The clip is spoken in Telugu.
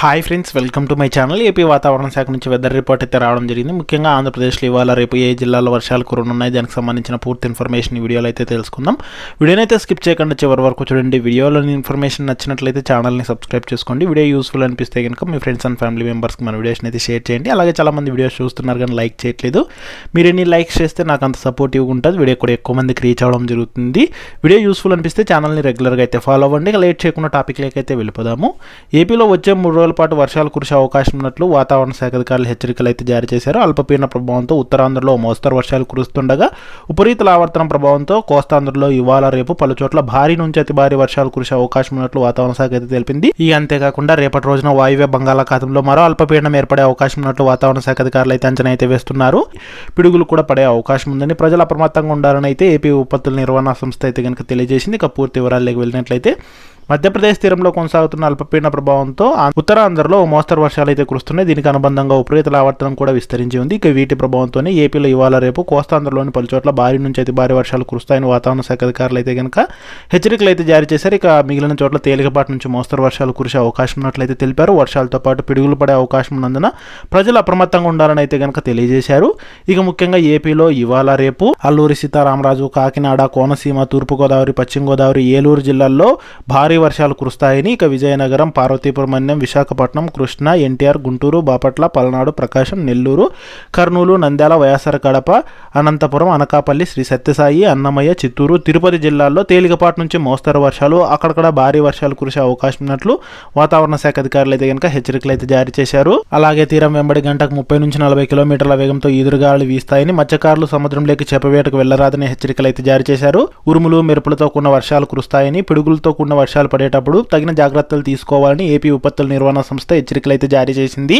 Hi friends welcome to my channel. AP వాతావరణ శాఖ నుంచి వెదర్ రిపోర్ట్ అయితే రావడం జరిగింది. ముఖ్యంగా ఆంధ్రప్రదేశ్లో ఇవాళ రేపు ఏ జిల్లాలో వర్షాలు కురనున్నాయి దానికి సంబంధించిన పూర్తి ఇన్ఫర్మేషన్ ఈ వీడియోలో అయితే తెలుసుకుందాం. వీడియోని అయితే స్కిప్ చేయకుండా చివరి వరకు చూడండి. వీడియోలోని ఇన్ఫర్మేషన్ నచ్చినట్లయితే ఛానల్ని సబ్స్క్రైబ్ చేసుకోండి. వీడియో యూస్ఫుల్ అనిపిస్తే కనుక మీ ఫ్రెండ్స్ అండ్ ఫ్యామిలీ మెంబర్స్కి మన వీడియోస్ని అయితే షేర్ చేయండి. అలాగే చాలామంది వీడియోస్ చూస్తున్నారు కానీ లైక్ చేయట్లేదు. మీరు ఎన్ని లైక్స్ చేస్తే నాకు అంత సపోర్టివ్గా ఉంటుంది. వీడియో కూడా ఎక్కువ మందికి రీచ్ అవ్వడం జరుగుతుంది. వీడియో యూస్ఫుల్ అనిపిస్తే ఛానల్ని రెగ్యులర్గా అయితే ఫాలో అవ్వండి. లేట్ చేయకుండా టాపిక్ అయితే వెళ్ళిపోదాము. ఏపీలో వచ్చే మూడు రోజుల పాటు వర్షాలు కురిసే అవకాశం ఉన్నట్లు వాతావరణ శాఖ అధికారులు హెచ్చరికలు అయితే జారీ చేశారు. అల్పపీడన ప్రభావంతో ఉత్తరాంధ్రలో మోస్తరు వర్షాలు కురుస్తుండగా ఉపరితల ఆవర్తనం ప్రభావంతో కోస్తాంధ్రలో ఇవాళ రేపు పలు చోట్ల భారీ నుంచి అతి భారీ వర్షాలు కురిసే అవకాశం ఉన్నట్లు వాతావరణ శాఖ అయితే తెలిపింది. ఈ అంతేకాకుండా రేపటి రోజున వాయువ్య బంగాళాఖాతంలో మరో అల్పపీడనం ఏర్పడే అవకాశం ఉన్నట్లు వాతావరణ శాఖ అధికారులు అయితే అంచనా అయితే వేస్తున్నారు. పిడుగులు కూడా పడే అవకాశం ఉందని ప్రజలు అప్రమత్తంగా ఉండాలని అయితే ఏపీ విపత్తుల నిర్వహణ సంస్థ అయితే కనుక తెలియజేసింది. ఇక పూర్తి వివరాల్లోకి వెళ్ళినట్లయితే మధ్యప్రదేశ్ తీరంలో కొనసాగుతున్న అల్పపీడన ప్రభావంతో ఉత్తరాంధ్రలో మోస్తరు వర్షాలు అయితే కురుస్తున్నాయి. దీనికి అనుబంధంగా ఉపరితల ఆవర్తనం కూడా విస్తరించి ఉంది. ఇక వీటి ప్రభావంతోనే ఏపీలో ఇవాళ రేపు కోస్తాంధ్రలోని పలు చోట్ల భారీ నుంచి అయితే భారీ వర్షాలు కురుస్తాయని వాతావరణ శాఖ అధికారులు అయితే కనుక హెచ్చరికలు అయితే జారీ చేశారు. ఇక మిగిలిన చోట్ల తేలికపాటి నుంచి మోస్తరు వర్షాలు కురిసే అవకాశం ఉన్నట్లయితే తెలిపారు. వర్షాలతో పాటు పిడుగులు పడే అవకాశం ఉన్నందున ప్రజలు అప్రమత్తంగా ఉండాలని అయితే కనుక తెలియజేశారు. ఇక ముఖ్యంగా ఏపీలో ఇవాళ రేపు అల్లూరి సీతారామరాజు కాకినాడ కోనసీమ తూర్పుగోదావరి పశ్చిమ గోదావరి ఏలూరు జిల్లాల్లో భారీ వర్షాలు కురుస్తాయని ఇక విజయనగరం పార్వతీపురం మన్యం విశాఖపట్నం కృష్ణ ఎన్టీఆర్ గుంటూరు బాపట్ల పల్నాడు ప్రకాశం నెల్లూరు కర్నూలు నంద్యాల వైఎస్ఆర్ కడప అనంతపురం అనకాపల్లి శ్రీ సత్యసాయి అన్నమయ్య చిత్తూరు తిరుపతి జిల్లాల్లో తేలికపాటి నుంచి మోస్తరు వర్షాలు అక్కడక్కడ భారీ వర్షాలు కురిసే అవకాశం ఉన్నట్లు వాతావరణ శాఖ అధికారులు అయితే కనుక హెచ్చరికలు అయితే జారీ చేశారు. అలాగే తీరం వెంబడి గంటకు ముప్పై నుంచి నలభై కిలోమీటర్ల వేగంతో ఈదురుగాలు వీస్తాయని మత్స్యకారులు సముద్రంలోకి చేపవేటకు వెళ్ళరాదని హెచ్చరికలు అయితే జారీ చేశారు. ఉరుములు మెరుపులతో కూడిన వర్షాలు కురుస్తాయని పిడుగులతో కూడిన వర్షాలు పడేటప్పుడు తగిన జాగ్రత్తలు తీసుకోవాలని ఏపీ విపత్తుల నిర్వహణ సంస్థ హెచ్చరికలు అయితే జారీ చేసింది.